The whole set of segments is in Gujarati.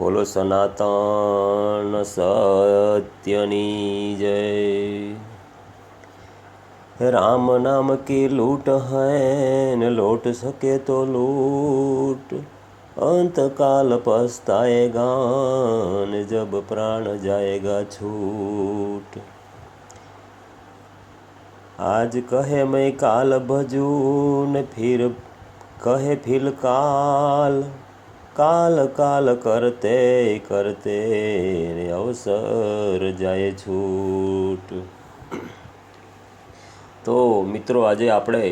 बोलो सनातन सत्यनी जय राम नाम की लूट है न लूट सके तो लूट अंत काल पछताएगा जब प्राण जाएगा छूट आज कहे मैं काल भजून फिर कहे फिर काल કાલ કાલ કરતે કરતે અવસર જાય છૂટ. તો મિત્રો આજે આપણે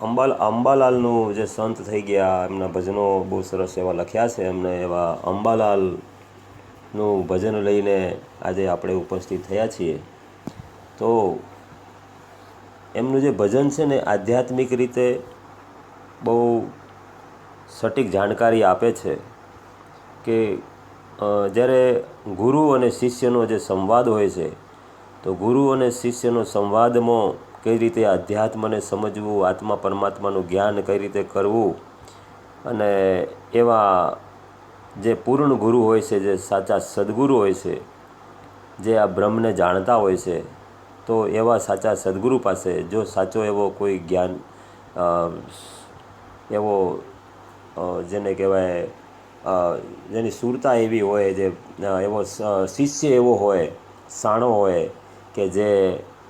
અંબાલ, અંબાલાલનું જે સંત થઈ ગયા, એમના ભજનો બહુ સરસ એવા લખ્યા છે. એમને એવા અંબાલાલનું ભજન લઈને આજે આપણે ઉપસ્થિત થયા છીએ. તો એમનું જે ભજન છે ને આધ્યાત્મિક રીતે બહુ સટીક જાણકારી આપે છે કે જ્યારે ગુરુ અને શિષ્યનો જે સંવાદ હોય છે, તો ગુરુ અને શિષ્યનો સંવાદમાં કઈ રીતે અધ્યાત્મને સમજવું, આત્મા પરમાત્માનું જ્ઞાન કઈ રીતે કરવું અને એવા જે પૂર્ણ ગુરુ હોય છે, જે સાચા સદગુરુ હોય છે, જે આ બ્રહ્મને જાણતા હોય છે, તો એવા સાચા સદગુરુ પાસે જો સાચો એવો કોઈ જ્ઞાન એવો જેને કહેવાય જેની સુરતા એવી હોય, જે એવો શિષ્ય એવો હોય, સાણો હોય, કે જે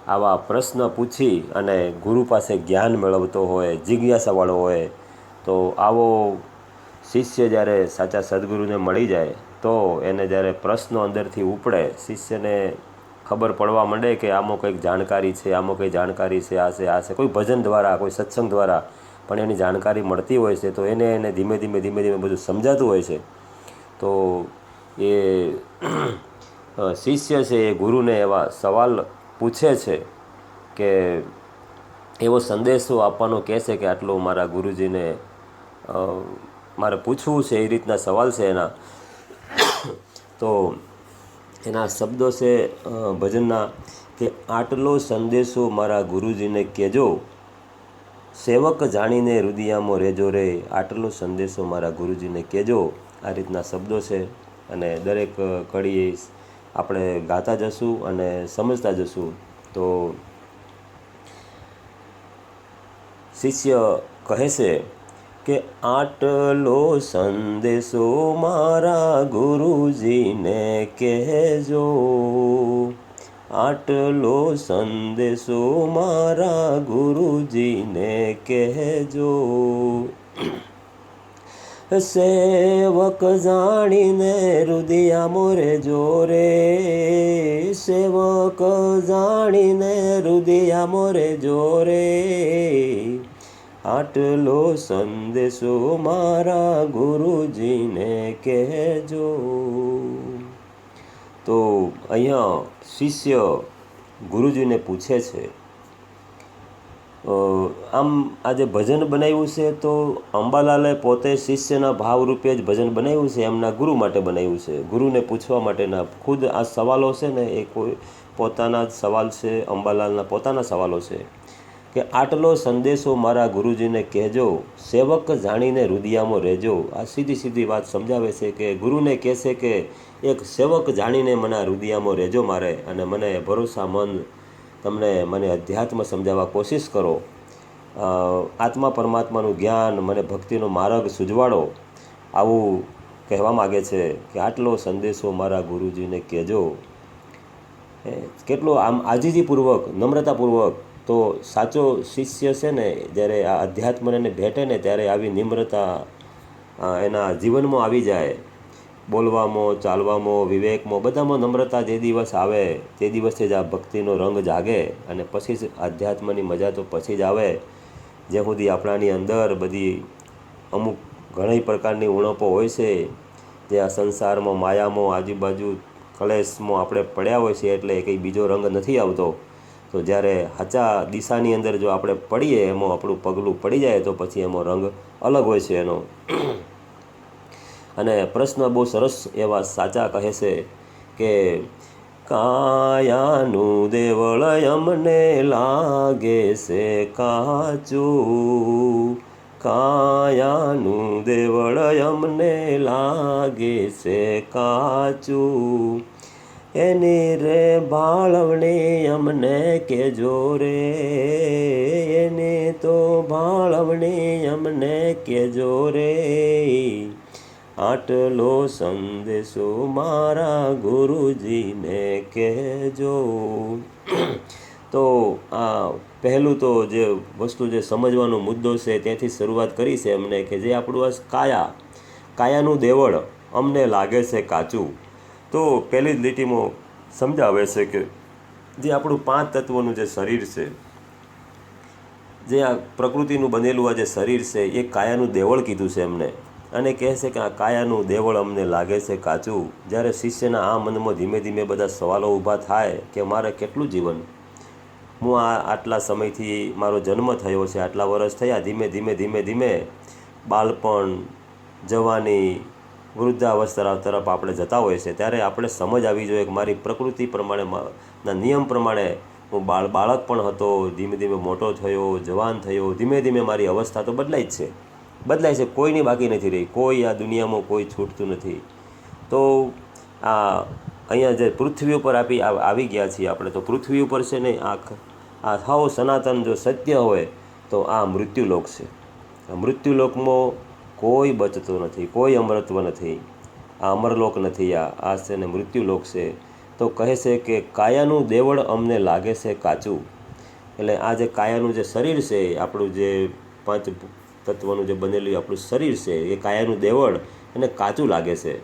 આવા પ્રશ્ન પૂછી અને ગુરુ પાસે જ્ઞાન મેળવતો હોય, જિજ્ઞાસાવાળો હોય, તો આવો શિષ્ય જ્યારે સાચા સદગુરુને મળી જાય, તો એને જ્યારે પ્રશ્નો અંદરથી ઉપડે, શિષ્યને ખબર પડવા માંડે કે આમાં કંઈક જાણકારી છે, આમાં કંઈ જાણકારી છે, આ છે આ છે. કોઈ ભજન દ્વારા, કોઈ સત્સંગ દ્વારા પણ એની જાણકારી મળતી હોય છે, તો એને એને ધીમે ધીમે ધીમે ધીમે બધું સમજાતું હોય છે. તો એ શિષ્ય છે એ ગુરુને એવા સવાલ પૂછે છે કે એવો સંદેશો આપવાનો કહે છે કે આટલો મારા ગુરુજીને મારે પૂછવું છે, એ રીતના સવાલ છે એના. તો એના શબ્દો છે ભજનના કે આટલો સંદેશો મારા ગુરુજીને કહેજો. સેવક જાણીને રુદિયામાં રહેજો રે, આટલો સંદેશો મારા ગુરુજીને કહેજો આ રીતના શબ્દો છે અને દરેક કડીએ આપણે ગાતા જશું અને સમજતા જશું. તો શિષ્ય કહે છે કે, આટલો સંદેશો મારા ગુરુજીને કહેજો આટલો સંદેશો મારા ગુરુજીને કહેજો. સેવક જાણીને રુદિયા મોરે જોરે. સેવક જાણીને રુદિયા મોરે જોરે. આટલો સંદેશો મારા ગુરુજીને કહેજો. તો અહીંયા શિષ્ય ગુરુજીને પૂછે છે આમ આજે ભજન બનાવ્યું છે તો અંબાલાલે પોતે શિષ્યના ભાવરૂપે જ ભજન બનાવ્યું છે, એમના ગુરુ માટે બનાવ્યું છે? ગુરુને પૂછવા માટેના ખુદ આ સવાલો છે ને, એ કોઈ પોતાના જ સવાલ છે, અંબાલાલના પોતાના સવાલો છે કે આટલો સંદેશો મારા ગુરુજીને કહેજો, સેવક જાણીને રુદિયામાં રહેજો. આ સીધી સીધી વાત સમજાવે છે કે ગુરુને કહેશે કે એક સેવક જાણીને મને રુદિયામાં રહેજો મારે અને મને ભરોસામંદ તમને મને અધ્યાત્મ સમજાવવા કોશિશ કરો. આત્મા પરમાત્માનું જ્ઞાન, મને ભક્તિનો માર્ગ સૂજવાડો. આવું કહેવા માગે છે કે આટલો સંદેશો મારા ગુરુજીને કહેજો. કેટલો આમ આજીજીપૂર્વક, નમ્રતાપૂર્વક તો સાચો શિષ્ય છે ને, જ્યારે આ અધ્યાત્મને ભેટે ને ત્યારે આવી નિમ્રતા એના જીવનમાં આવી જાય. બોલવામાં, ચાલવામાં, વિવેકમાં, બધામાં નમ્રતા જે દિવસ આવે, તે દિવસે જ આ ભક્તિનો રંગ જાગે અને પછી જ આધ્યાત્મની મજા તો પછી જ આવે. જ્યાં સુધી આપણાની અંદર બધી અમુક ઘણી પ્રકારની ઉણપો હોય છે, જે આ સંસારમાં માયામાં, આજુબાજુ કલેશમાં આપણે પડ્યા હોય છે એટલે કંઈ બીજો રંગ નથી આવતો. તો જ્યારે સાચા દિશાની અંદર જો આપણે પડીએ, એમાં આપણું પગલું પડી જાય તો પછી એમાં રંગ અલગ હોય છે એનો. અને પ્રશ્ન બહુ સરસ એવા સાચા કહે છે કે કાયાનું દેવળ અમને લાગે છે કાચું. કાયાનું દેવળ અમને લાગે છે કાચું. એની રે ભાળવણી અમને કેજો રે. એની તો ભાળવણી અમને કેજો રે. આટલો સંદેશો મારા ગુરુજીને કહેજો. તો આ પહેલું તો જે વસ્તુ જે સમજવાનો મુદ્દો છે, ત્યાંથી શરૂઆત કરી છે એમને કે જે આપણું આ કાયા, કાયાનું દેવળ અમને લાગે છે કાચું. તો પહેલી જ લીટીમાં સમજાવે છે કે જે આપણું પાંચ તત્વોનું જે શરીર છે, જે આ પ્રકૃતિનું બનેલું આ જે શરીર છે, એ કાયાનું દેવળ કીધું છે એમને. અને કહે છે કે આ કાયાનું દેવળ અમને લાગે છે કાચું. જ્યારે શિષ્યના આ મનમાં ધીમે ધીમે બધા સવાલો ઊભા થાય કે મારે કેટલું જીવન? હું આ આટલા સમયથી મારો જન્મ થયો છે, આટલા વર્ષ થયા, ધીમે ધીમે ધીમે ધીમે બાળપણ, જવાની વૃદ્ધાવસ્થા તરફ આપણે જતા હોય છે ત્યારે આપણે સમજ આવી જોઈએ કે મારી પ્રકૃતિ પ્રમાણે ના નિયમ પ્રમાણે હું બાળ બાળક પણ હતો, ધીમે ધીમે મોટો થયો, જવાન થયો, ધીમે ધીમે મારી અવસ્થા તો બદલાય જ છે. બદલાય છે, કોઈની બાકી નથી રહી, કોઈ આ દુનિયામાં કોઈ છૂટતું નથી. તો આ અહીંયા જે પૃથ્વી ઉપર આપી આવ- ગયા છીએ આપણે, તો પૃથ્વી ઉપર છે ને આ આ થાવ સનાતન જો સત્ય હોય, તો આ મૃત્યુલોક છે. આ મૃત્યુલોકમાં કોઈ બચતો નથી, કોઈ અમરત્વ નથી. આ અમરલોક નથી, આ આ છે ને મૃત્યુલોક છે. તો કહે છે કે કાયાનું દેવળ અમને લાગે છે કાચું. એટલે આ જે કાયાનું જે શરીર છે, આપણું જે પાંચ તત્વનું જે બનેલું આપણું શરીર છે, એ કાયાનું દેવળ એને કાચું લાગે છે.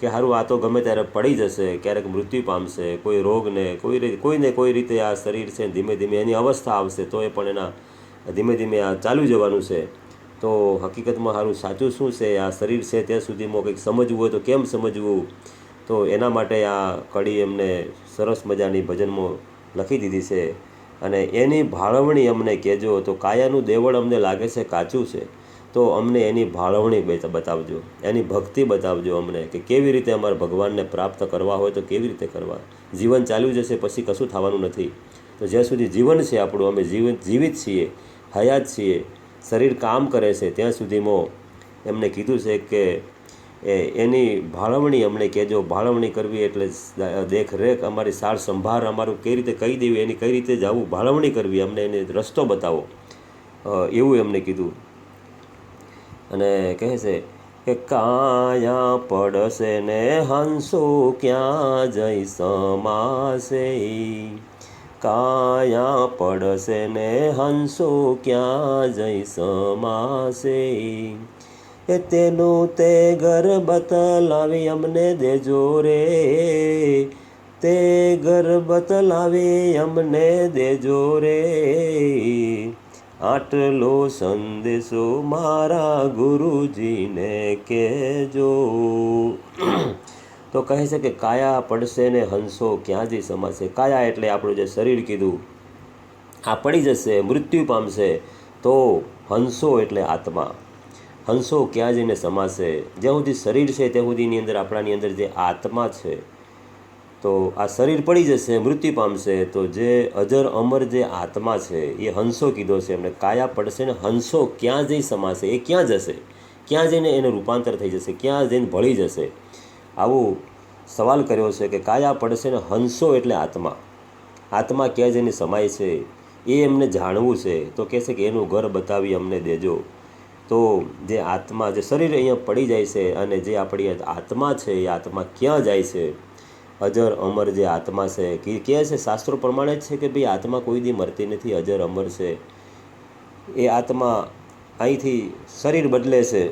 કે સારું આ તો ગમે ત્યારે પડી જશે, ક્યારેક મૃત્યુ પામશે, કોઈ રોગને, કોઈ રીતે કોઈને કોઈ રીતે આ શરીર છે ધીમે ધીમે એની અવસ્થા આવશે, તો એ પણ એના ધીમે ધીમે આ ચાલુ જવાનું છે. તો હકીકતમાં સારું સાચું શું છે? આ શરીર છે ત્યાં સુધીમાં કંઈક સમજવું હોય તો કેમ સમજવું? તો એના માટે આ કડી એમને સરસ મજાની ભજનમાં લખી દીધી છે. અને એની ભાળવણી અમને કહેજો. તો કાયાનું દેવળ અમને લાગે છે કાચું છે. તો અમને એની ભાળવણી બતાવજો. એની ભક્તિ બતાવજો અમને કે કેવી રીતે અમારે ભગવાનને પ્રાપ્ત કરવા હોય તો કેવી રીતે કરવા. જીવન ચાલ્યું જશે પછી કશું થવાનું નથી. તો જ્યાં સુધી જીવન છે આપણું, અમે જીવન જીવિત છીએ, હયાત છીએ, શરીર કામ કરે છે, ત્યાં સુધીમાં એમને કીધું છે કે એ એની ભાળવણી અમને કહેજો, ભાળવણી કરવી એટલે દેખરેખ, અમારી સાર સંભાળ અમારું કઈ રીતે કહી દેવી, એની કઈ રીતે જવું, ભાળવણી કરવી, અમને એને રસ્તો બતાવો. એવું એમને કીધું. અને કહે છે કે, કાયા પડશે ને હંસો ક્યાં જઈ સમાશે? કાયા પડશે ને હંસો ક્યાં જઈ સમાશે? એ તેનું તે ઘર બતલાવી અમને દેજો રે. તે ઘર બતલાવી અમને દેજો રે. આટલો સંદેશો મારા ગુરુજીને કહેજો. તો કહે છે કે કાયા પડશે ને હંસો ક્યાંથી સમાશે? કાયા એટલે આપણું જે શરીર કીધું, આ પડી જશે, મૃત્યુ પામશે. તો હંસો એટલે આત્મા. હંસો ક્યાં જઈને સમાશે? જ્યાં સુધી શરીર છે, ત્યાં સુધીની અંદર આપણાની અંદર જે આત્મા છે, તો આ શરીર પડી જશે, મૃત્યુ પામશે, તો જે અજર અમર જે આત્મા છે, એ હંસો કીધો છે. એમને કાયા પડશે ને હંસો ક્યાં જઈ સમાશે? એ ક્યાં જશે? ક્યાં જઈને એનું રૂપાંતર થઈ જશે? ક્યાં જઈને ભળી જશે? આવું સવાલ કર્યો છે કે કાયા પડશે ને હંસો એટલે આત્મા. આત્મા ક્યાં જઈને સમાય છે? એ એમને જાણવું છે. તો કહેશે કે એનું ઘર બતાવી અમને દેજો. તો જે આત્મા, જે શરીર અહીંયા પડી જાય છે અને જે આપણી આત્મા છે, એ આત્મા ક્યાં જાય છે? અજર અમર જે આત્મા છે, કે કહે છે શાસ્ત્રો પ્રમાણે જ છે કે ભાઈ આત્મા કોઈ દી મરતી નથી, અજર અમર છે. એ આત્મા અહીંથી શરીર બદલે છે.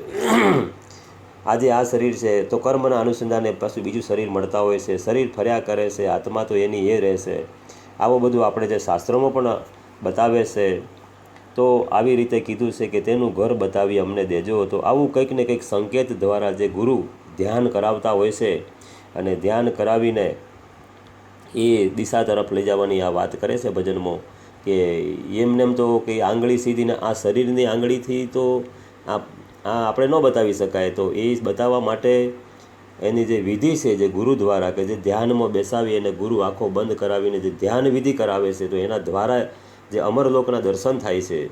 આજે આ શરીર છે, તો કર્મના અનુસંધાને પાછું બીજું શરીર મળતા હોય છે. શરીર ફર્યા કરે છે, આત્મા તો એની એ રહેશે આવું બધું આપણે જે શાસ્ત્રોમાં પણ બતાવે છે તો આવી રીતે કીધું છે કે તેનું ઘર બતાવી અમને દેજો તો આવું કંઈક ને કંઈક સંકેત દ્વારા જે ગુરુ ધ્યાન કરાવતા હોય છે અને ધ્યાન કરાવીને એ દિશા તરફ લઈ જવાની આ વાત કરે છે ભજનમાં કે એમને એમ તો કે આંગળી સીધીને આ શરીરની આંગળીથી તો આ આપણે ન બતાવી શકાય. તો એ બતાવવા માટે એની જે વિધિ છે જે ગુરુ દ્વારા કે જે ધ્યાનમાં બેસાવી અને ગુરુ આંખો બંધ કરાવીને જે ધ્યાન વિધિ કરાવે છે તો એના દ્વારા જે અમરલોકના દર્શન થાય છે,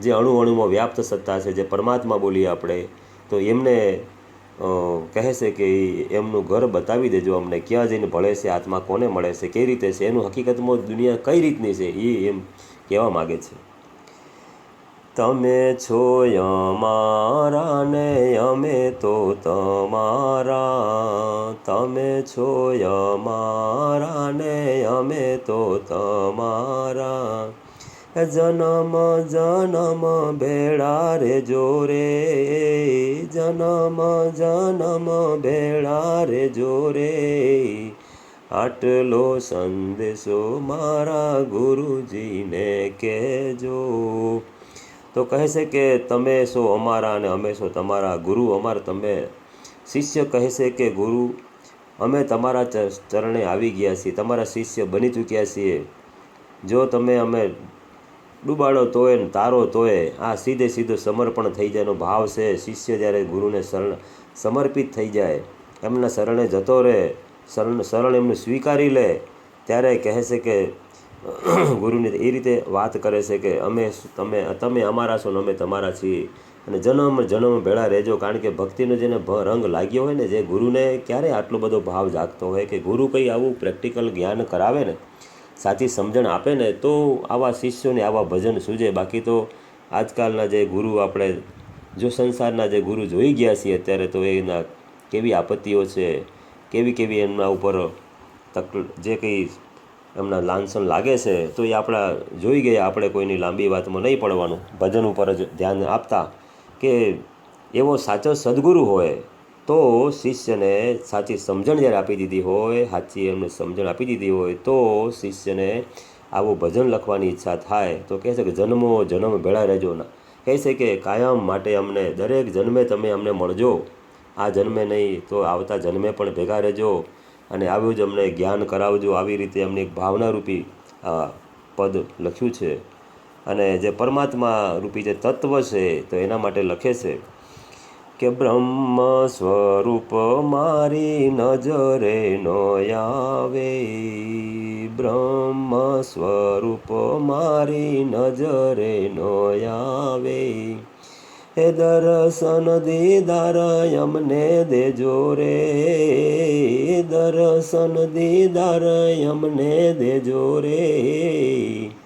જે અણુ અણુમાં વ્યાપ્ત સત્તા છે, જે પરમાત્મા બોલીએ આપણે, તો એમને કહે છે કે એમનું ઘર બતાવી દેજો, અમને ક્યાં જઈને ભળે છે, આત્મા કોને મળે છે કઈ રીતે છે, એનું હકીકતમાં દુનિયા કઈ રીતની છે એ એમ કહેવા માગે છે. તમે છો અમારા ને અમે તો તમારા, તમે છો અમારા ને અમે તો તમારા. જનમ જનમ ભેળા રે જોરે. જનમ જનમ ભેળા રે જોરે. આટલો સંદેશો મારા ગુરુજીને કહેજો. તો કહે છે કે તમે છો અમારા અને અમે શો તમારા ગુરુ, અમારા તમે શિષ્ય કહે છે કે ગુરુ, અમે તમારા ચરણે આવી ગયા છીએ, તમારા શિષ્ય બની ચૂક્યા છીએ. જો તમે અમે ડૂબાડો તોય ને તારો તોય. આ સીધે સીધો સમર્પણ થઈ જાયનો ભાવ છે. શિષ્ય જ્યારે ગુરુને શરણ સમર્પિત થઈ જાય, એમના શરણે જતો રહે, શરણ શરણ એમનું સ્વીકારી લે, ત્યારે કહે છે કે, ગુરુની એ રીતે વાત કરે છે કે, અમે તમે તમે અમારા છો ને અમે તમારા છીએ. અને જન્મ જન્મ ભેળા રહેજો, કારણ કે ભક્તિનો જેને રંગ લાગ્યો હોય ને, જે ગુરુને ક્યારે આટલો બધો ભાવ જાગતો હોય કે ગુરુ કંઈ આવું પ્રેક્ટિકલ જ્ઞાન કરાવે ને સાચી સમજણ આપે ને તો આવા શિષ્યોને આવા ભજન સૂજે. બાકી તો આજકાલના જે ગુરુ આપણે, જો સંસારના જે ગુરુ જોઈ ગયા છીએ અત્યારે તો એના કેવી આપત્તિઓ છે, કેવી કેવી એમના ઉપર તક, જે કંઈ એમના લાંછન લાગે છે, તો એ આપણા જોઈ ગયા આપણે કોઈની લાંબી વાતમાં નહીં પડવાનું. ભજન ઉપર જ ધ્યાન આપતા કે એવો સાચો સદગુરુ હોય તો શિષ્યને સાચી સમજણ જ્યારે આપી દીધી હોય, સાચી એમને સમજણ આપી દીધી હોય, તો શિષ્યને આવું ભજન લખવાની ઈચ્છા થાય. તો કહે છે કે, જન્મો, જન્મ ભેળા રહેજો ના. કહે છે કે, કાયમ માટે અમને, દરેક જન્મે તમે અમને મળજો. આ જન્મે નહીં તો આવતા જન્મે પણ ભેગા રહેજો અને આવ્યું જ અમને જ્ઞાન કરાવજો. આવી રીતે અમને એક ભાવનારૂપી પદ લખ્યું છે. અને જે પરમાત્મા રૂપી જે તત્વ છે, તો એના માટે લખે છે. કે બ્રહ્મ સ્વરૂપ મારી નજરે નો આવે. બ્રહ્મ સ્વરૂપ મારી નજરે નો આવે. હે દર્શન દીદાર, અમને દેજો રે. દર્શન દીદાર, અમને દેજો રે.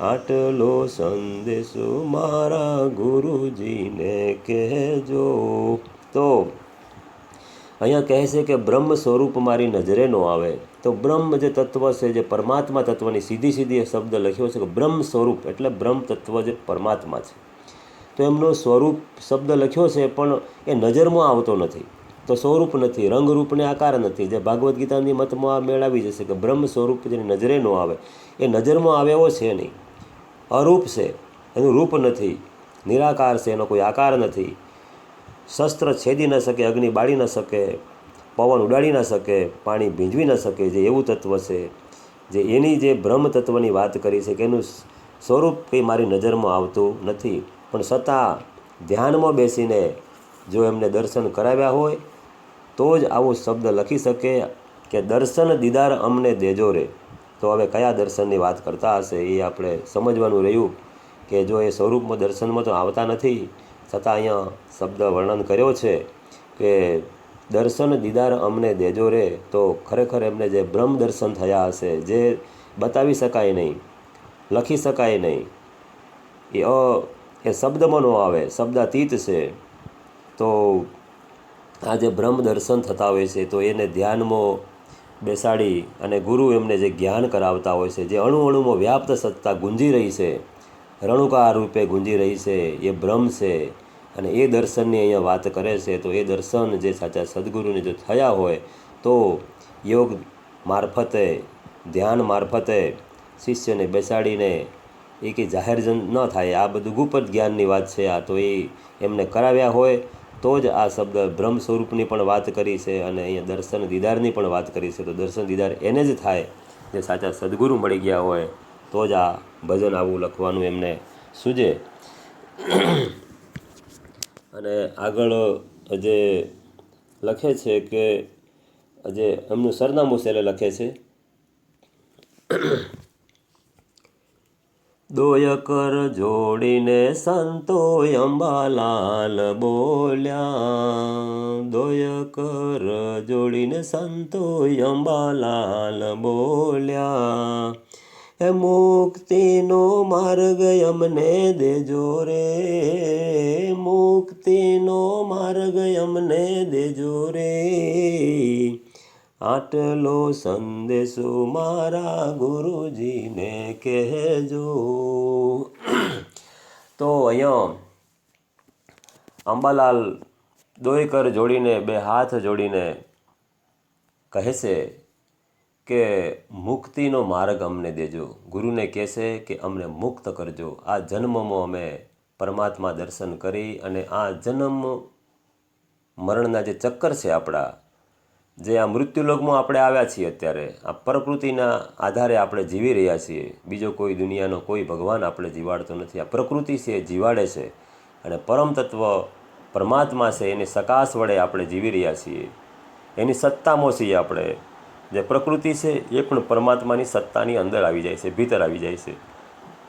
આટલો સંદેશો મારા ગુરુજીને કહેજો. તો અહીંયા કહે છે કે બ્રહ્મ સ્વરૂપ મારી નજરે નો આવે. તો બ્રહ્મ જે તત્વ છે, જે પરમાત્મા તત્વની સીધી સીધી શબ્દ લખ્યો છે કે બ્રહ્મ સ્વરૂપ, એટલે બ્રહ્મ તત્વ જે પરમાત્મા છે. તો એમનો સ્વરૂપ શબ્દ લખ્યો છે, પણ એ નજરમાં આવતો નથી. તો સ્વરૂપ નથી, રંગરૂપને આકાર નથી. જે ભાગવદ્ ગીતાની મતમાં મેળાવી જશે કે બ્રહ્મ સ્વરૂપ જેની નજરે ન આવે, એ નજરમાં આવે એવો છે નહીં. અરૂપ છે. એનું રૂપ નથી. નિરાકાર છે. એનો કોઈ આકાર નથી. શસ્ત્ર છેદી ન શકે, અગ્નિ બાળી ન શકે, પવન ઉડાડી ન શકે, પાણી ભીંજવી ન શકે, જે એવું તત્વ છે, જે એની જે બ્રહ્મ તત્વની વાત કરી છે, કે એનું સ્વરૂપ કંઈ મારી નજરમાં આવતું નથી. પણ છતાં ધ્યાનમાં બેસીને જો એમને દર્શન કરાવ્યા હોય, તો જ આવો શબ્દ લખી શકે કે, દર્શન દીદાર અમને દેજો રે. તો હવે કયા દર્શનની વાત કરતા હશે એ આપણે સમજવાનું રહ્યું કે જો એ સ્વરૂપમાં દર્શનમાં તો આવતા નથી, છતાં અહીંયા શબ્દ વર્ણન કર્યો છે કે દર્શન દીદાર અમને દેજો રે, તો ખરેખર એમને જે બ્રહ્મ દર્શન થયા હશે, જે બતાવી શકાય નહીં, લખી શકાય નહીં, એ અ, એ શબ્દમાં ન આવે, શબ્દાતીત છે. તો આ જે બ્રહ્મ દર્શન થતા હોય છે, તો એને ધ્યાનમાં બેસાડી અને ગુરુ એમને જે જ્ઞાન કરાવતા હોય છે, જે અણુ અણુમાં વ્યાપ્ત સત્તા ગુંજી રહી છે રણુકાર રૂપે ગુંજી રહી છે, એ બ્રહ્મ છે અને એ દર્શનની અહીંયા વાત કરે છે, તો એ દર્શન જે સાચા સદગુરુને જો થયા હોય, તો યોગ મારફતે, ધ્યાન મારફતે, શિષ્યને બેસાડીને એ કે જાહેર ન થાય. આ બધું ગુપ્ત જ્ઞાનની વાત છે, આ તો એ એમને કરાવ્યા હોય તો જ આ શબ્દ બ્રહ્મ સ્વરૂપની પણ વાત કરી છે અને અહીંયા દર્શન દીદારની પણ વાત કરી છે. તો દર્શન દીદાર એને જ થાય જે સાચા સદગુરુ મળી ગયા હોય તો જ આ ભજન આવું લખવાનું એમને સૂજે. અને આગળ જે લખે છે કે જે એમનું સરનામું છે, એટલે લખે છે. દોય કર જોડીને સંતોય અંબાલાલ બોલ્યા. દોય કર જોડીને સંતો અંબાલાલ બોલ્યા. હે મુક્તિનો માર્ગ અમને દેજો રે. મુક્તિનો માર્ગ અમને દેજો રે. આટલો સંદેશો મારા ગુરુજીને કહેજો. તો અહીંયા અંબાલાલ દોયકર જોડીને બે હાથ જોડીને કહે છે કે મુક્તિનો માર્ગ અમને દેજો. ગુરુને કહેશે કે અમને મુક્ત કરજો. આ જન્મમાં અમે પરમાત્મા દર્શન કરી અને આ જન્મ મરણના જે ચક્કર છે આપણા જે આ મૃત્યુલોકમાં આપણે આવ્યા છીએ અત્યારે, આ પ્રકૃતિના આધારે આપણે જીવી રહ્યા છીએ. બીજો કોઈ દુનિયાનો કોઈ ભગવાન આપણે જીવાડતો નથી. આ પ્રકૃતિ છે જીવાડે છે અને પરમ તત્વ પરમાત્મા છે, એની સકાશ વડે આપણે જીવી રહ્યા છીએ. એની સત્તામાં છીએ આપણે. જે પ્રકૃતિ છે, એ પણ પરમાત્માની સત્તાની અંદર આવી જાય છે, ભીતર આવી જાય છે.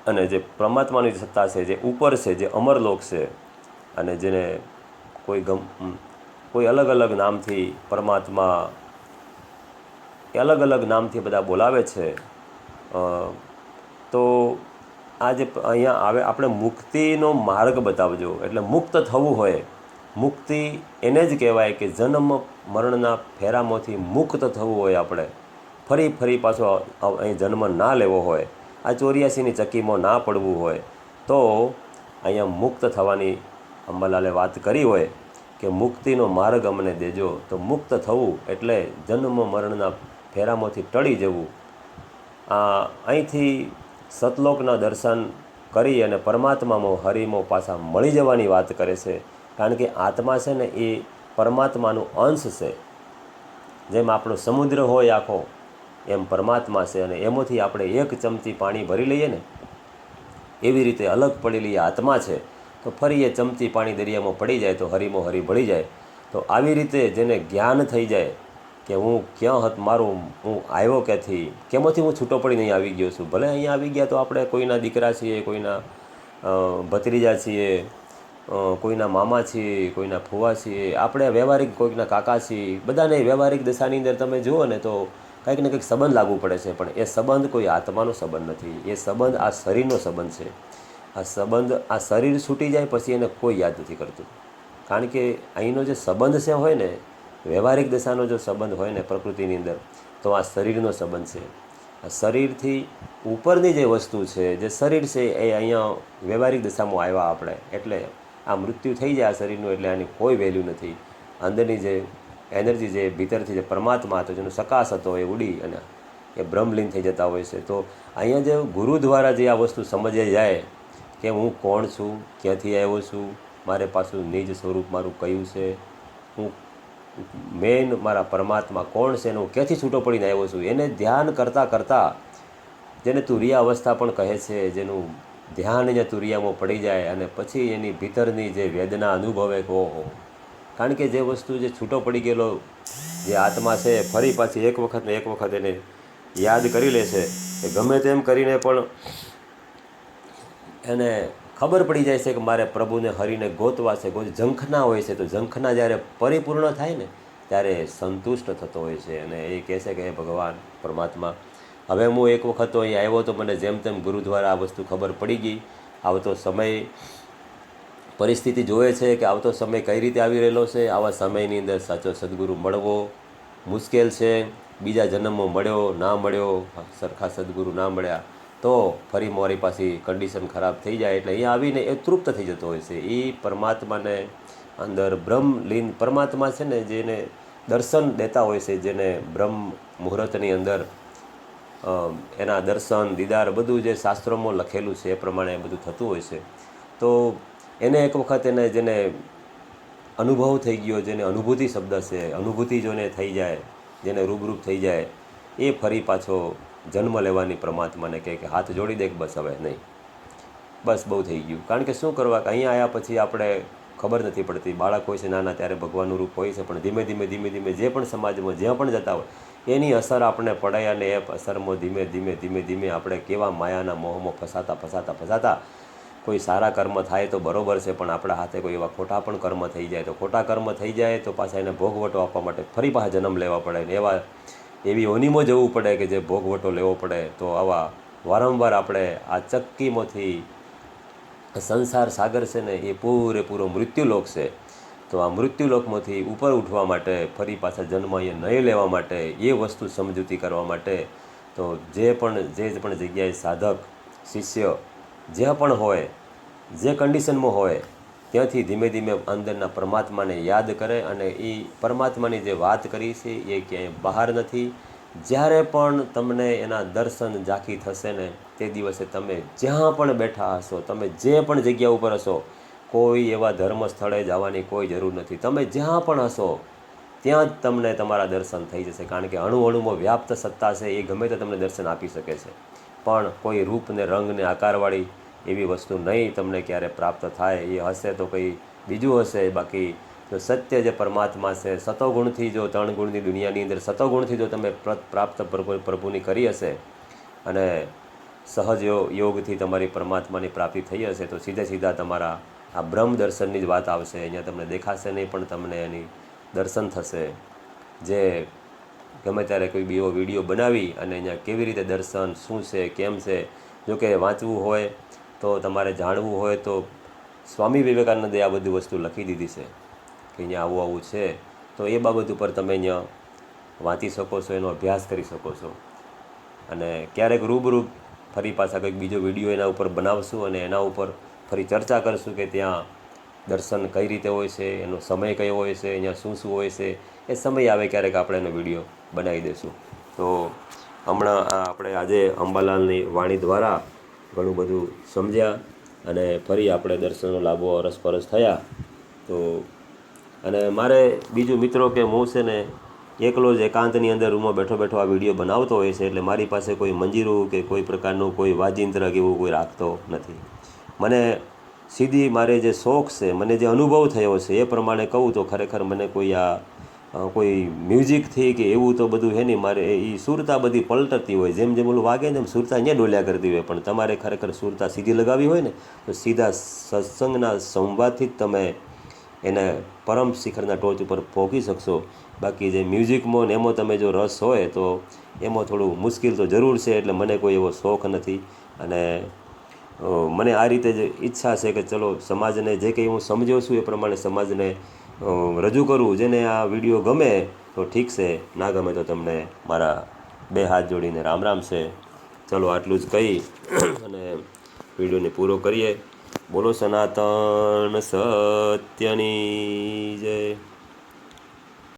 અને જે પરમાત્માની સત્તા છે, જે ઉપર છે, જે અમરલોક છે અને જેને કોઈ ગમ કોઈ અલગ અલગ નામથી પરમાત્મા એ અલગ અલગ નામથી બધા બોલાવે છે તો આ જે અહીંયા આવે, આપણે મુક્તિનો માર્ગ બતાવજો. એટલે મુક્ત થવું હોય. મુક્તિ એને જ કહેવાય કે જન્મ મરણના ફેરામાંથી મુક્ત થવું હોય આપણે. ફરી ફરી પાછો અહીં જન્મ ના લેવો હોય. આ ચોર્યાસીની ચક્કીમાં ના પડવું હોય. તો અહીંયા મુક્ત થવાની અંબાલાલે વાત કરી હોય. કે મુક્તિનો માર્ગ અમને દેજો. તો મુક્ત થવું એટલે જન્મ મરણના ફેરામાંથી ટળી જવું. આ અહીંથી સતલોકના દર્શન કરી અને પરમાત્મામાં હરિમાં પાછા મળી જવાની વાત કરે છે. કારણ કે આત્મા છે ને એ પરમાત્માનું અંશ છે. જેમ આપણો સમુદ્ર હોય આખો, એમ પરમાત્મા છે અને એમાંથી આપણે એક ચમચી પાણી ભરી લઈએ ને, એવી રીતે અલગ પડેલી આત્મા છે. તો ફરી એ ચમચી પાણી દરિયામાં પડી જાય તો હરીમાં હરી ભળી જાય. તો આવી રીતે જેને જ્ઞાન થઈ જાય કે હું ક્યાં હત મારું, હું આવ્યો ક્યાંથી, કેમાંથી હું છૂટો પડીને અહીં આવી ગયો છું. ભલે અહીંયા આવી ગયા તો આપણે કોઈના દીકરા છીએ, કોઈના ભત્રીજા છીએ કોઈના મામા છીએ, કોઈના ફુવા છીએ, આપણે વ્યવહારિક કોઈકના કાકા છીએ, બધાને વ્યવહારિક દશાની અંદર તમે જુઓ ને તો કંઈક ને કંઈક સંબંધ લાગુ પડે છે. પણ એ સંબંધ કોઈ આત્માનો સંબંધ નથી. એ સંબંધ આ શરીરનો સંબંધ છે. આ સંબંધ આ શરીર છૂટી જાય પછી એને કોઈ યાદ નથી કરતું. કારણ કે અહીંનો જે સંબંધ છે હોય ને, વ્યવહારિક દશાનો જો સંબંધ હોય ને પ્રકૃતિની અંદર, તો આ શરીરનો સંબંધ છે. આ શરીરથી ઉપરની જે વસ્તુ છે, જે શરીર છે, એ અહીંયા વ્યવહારિક દશામાં આવ્યા આપણે. એટલે આ મૃત્યુ થઈ જાય આ શરીરનું, એટલે આની કોઈ વેલ્યુ નથી. અંદરની જે એનર્જી જે ભીતરથી જે પરમાત્મા હતો, જેનો સકાશ હતો, એ ઉડી અને એ બ્રહ્મલીન થઈ જતા હોય છે. તો અહીંયા જે ગુરુ દ્વારા જે આ વસ્તુ સમજાઈ જાય કે હું કોણ છું, ક્યાંથી આવ્યો છું, મારે પાછું નિજ સ્વરૂપ મારું કયું છે? હું મેન મારા પરમાત્મા કોણ છે અને હું ક્યાંથી છૂટો પડીને આવ્યો છું? એને ધ્યાન કરતાં કરતાં જેને તુરિયા અવસ્થા પણ કહે છે, જેનું ધ્યાન જે તુરિયામાં પડી જાય અને પછી એની ભીતરની જે વેદના અનુભવે કે કારણ કે જે વસ્તુ જે છૂટો પડી ગયેલો જે આત્મા છે ફરી પાછી એક વખત ને એક વખત એને યાદ કરી લે છે. કે ગમે તેમ કરીને પણ એને ખબર પડી જાય છે કે મારે પ્રભુને હરીને ગોતવા છે ગોત ઝંખના હોય છે, તો ઝંખના જ્યારે પરિપૂર્ણ થાય ને, ત્યારે સંતુષ્ટ થતો હોય છે અને એ કહે છે કે, હે ભગવાન, પરમાત્મા, હવે હું એક વખત તો અહીં આવ્યો તો મને જેમ તેમ ગુરુ દ્વારા આ વસ્તુ ખબર પડી ગઈ. આવતો સમય પરિસ્થિતિ જોવે છે કે આવતો સમય કઈ રીતે આવી રહેલો છે? આવા સમયની અંદર સાચો સદગુરુ મળવો મુશ્કેલ છે. બીજા જન્મમાં મળ્યો, ના મળ્યો, સરખા સદગુરુ ના મળ્યા તો ફરી મારી પાસે કન્ડિશન ખરાબ થઈ જાય એટલે અહીંયા આવીને એ તૃપ્ત થઈ જતો હોય છે. એ પરમાત્માને અંદર બ્રહ્મ લીન પરમાત્મા છે ને જેને દર્શન દેતા હોય છે, જેને બ્રહ્મ મુહૂર્તની અંદર એના દર્શન, દીદાર બધું જે શાસ્ત્રોમાં લખેલું છે એ પ્રમાણે બધું થતું હોય છે. તો એને એક વખત એને જેને અનુભવ થઈ ગયો, જેને અનુભૂતિ શબ્દ છે, અનુભૂતિ જોને થઈ જાય, જેને રૂબરૂપ થઈ જાય, એ ફરી પાછો જન્મ લેવાની પરમાત્માને કહે કે, હાથ જોડી દે બસ હવે નહીં. બસ બહુ થઈ ગયું. કારણ કે શું કરવા? કે અહીંયા આવ્યા પછી આપણે ખબર નથી પડતી. બાળક હોય છે નાના ત્યારે ભગવાનનું રૂપ હોય છે, પણ ધીમે ધીમે ધીમે ધીમે જે પણ સમાજમાં, જ્યાં પણ જતા હોય, એની અસર આપણે પડે અને એ અસરમાં ધીમે ધીમે ધીમે ધીમે આપણે કેવા માયાના મોહમાં ફસાતા ફસાતા ફસાતા. કોઈ સારા કર્મ થાય તો બરોબર છે, પણ આપણા હાથે કોઈ એવા ખોટા પણ કર્મ થઈ જાય. તો ખોટા કર્મ થઈ જાય તો પાછા એને ભોગવટો આપવા માટે ફરી પાછા જન્મ લેવા પડે ને એવા એવી ઓનીમાં જવું પડે કે જે ભોગવટો લેવો પડે, તો આવા વારંવાર આપણે આ ચક્કીમાંથી સંસાર સાગર છે ને, એ પૂરેપૂરો મૃત્યુલોક છે. તો આ મૃત્યુલોકમાંથી ઉપર ઉઠવા માટે, ફરી પાછા જન્મ એ નહીં લેવા માટે, એ વસ્તુ સમજૂતી કરવા માટે, તો જે પણ જે પણ જગ્યાએ સાધક, શિષ્ય, જ્યાં પણ હોય, જે કન્ડિશનમાં હોય ત્યાંથી ધીમે ધીમે અંદરના પરમાત્માને યાદ કરે અને એ પરમાત્માની જે વાત કરી છે એ ક્યાંય બહાર નથી. જ્યારે પણ તમને એના દર્શન ઝાંખી થશે ને તે દિવસે તમે જ્યાં પણ બેઠા હશો, તમે જે પણ જગ્યા ઉપર હશો, કોઈ એવા ધર્મ સ્થળે જવાની કોઈ જરૂર નથી. તમે જ્યાં પણ હશો, ત્યાં જ તમને તમારા દર્શન થઈ જશે. કારણ કે અણુ અણુમાં વ્યાપ્ત સત્તા છે, એ ગમે તે તમને દર્શન આપી શકે છે. પણ કોઈ રૂપને રંગને આકારવાળી એવી વસ્તુ નહીં તમને ક્યારે પ્રાપ્ત થાય, એ હશે તો કંઈ બીજું હશે બાકી જો સત્ય જે પરમાત્મા છે, સતોગુણથી જો ત્રણ ગુણની દુનિયાની અંદર સતોગુણથી જો તમે પ્ર- પ્રાપ્ત પ્રભુ પ્રભુની કરી હશે અને સહજ યોગથી તમારી પરમાત્માની પ્રાપ્તિ થઈ હશે, તો સીધે સીધા તમારા આ બ્રહ્મ દર્શનની જ વાત આવશે. અહીંયા તમને દેખાશે નહીં, પણ તમને એની દર્શન થશે. જે ગમે ત્યારે કોઈ બીવો વીડિયો બનાવી અને અહીંયા કેવી રીતે દર્શન, શું છે, કેમ છે, જો કે વાંચવું હોય તો તમારે જાણવું હોય તો સ્વામી વિવેકાનંદે આ બધી વસ્તુ લખી દીધી છે કે અહીંયા આવું આવું છે. તો એ બાબત ઉપર તમે અહીંયા વાંચી શકો છો, એનો અભ્યાસ કરી શકો છો. અને ક્યારેક રૂબરૂ ફરી પાછા કંઈક બીજો વીડિયો એના ઉપર બનાવશું અને એના ઉપર ફરી ચર્ચા કરશું કે ત્યાં દર્શન કઈ રીતે હોય છે, એનો સમય કયો હોય છે, અહીંયા શું શું હોય છે. એ સમય આવે ક્યારેક આપણે એનો વીડિયો બનાવી દઈશું. તો હમણાં આપણે આજે અંબાલાલની વાણી દ્વારા ઘણું બધું સમજ્યા અને ફરી આપણે દર્શનનો લાભો અરસપરસ થયા. તો અને મારે બીજું મિત્રો કે હું છે ને એકલો જ એકાંતની અંદર રૂમમાં બેઠો બેઠો આ વીડિયો બનાવતો હોય છે એટલે મારી પાસે કોઈ મંજીરું કે કોઈ પ્રકારનું કોઈ વાજિંત્ર કે એવું કોઈ રાખતો નથી. મને સીધી મારે જે શોખ છે, મને જે અનુભવ થયો છે એ પ્રમાણે કહું તો ખરેખર મને કોઈ આ કોઈ મ્યુઝિકથી કે એવું તો બધું હે નહીં, મારે એ સુરતા બધી પલટતી હોય, જેમ જેમ ઓલું વાગે ને એમ સુરતા અહીંયા ડોલ્યા કરતી હોય. પણ તમારે ખરેખર સુરતા સીધી લગાવી હોય ને, તો સીધા સત્સંગના સંવાદથી જ તમે એને પરમ શિખરના ટોચ ઉપર પહોંચી શકશો. બાકી જે મ્યુઝિકમાં ને એમાં તમે જો રસ હોય, તો એમાં થોડું મુશ્કેલ તો જરૂર છે, એટલે મને કોઈ એવો શોખ નથી. અને મને આ રીતે જ ઈચ્છા છે કે ચલો, સમાજને જે કંઈ હું સમજ્યો છું, એ પ્રમાણે સમાજને રજૂ કરું, જેને આ વીડિયો ગમે તો ઠીક છે, ના ગમે તો તમને મારા બે હાથ જોડીને રામ રામ છે. ચલો, આટલું જ કહી અને વિડીયોને પૂરો કરીએ. બોલો સનાતન સત્યની જય.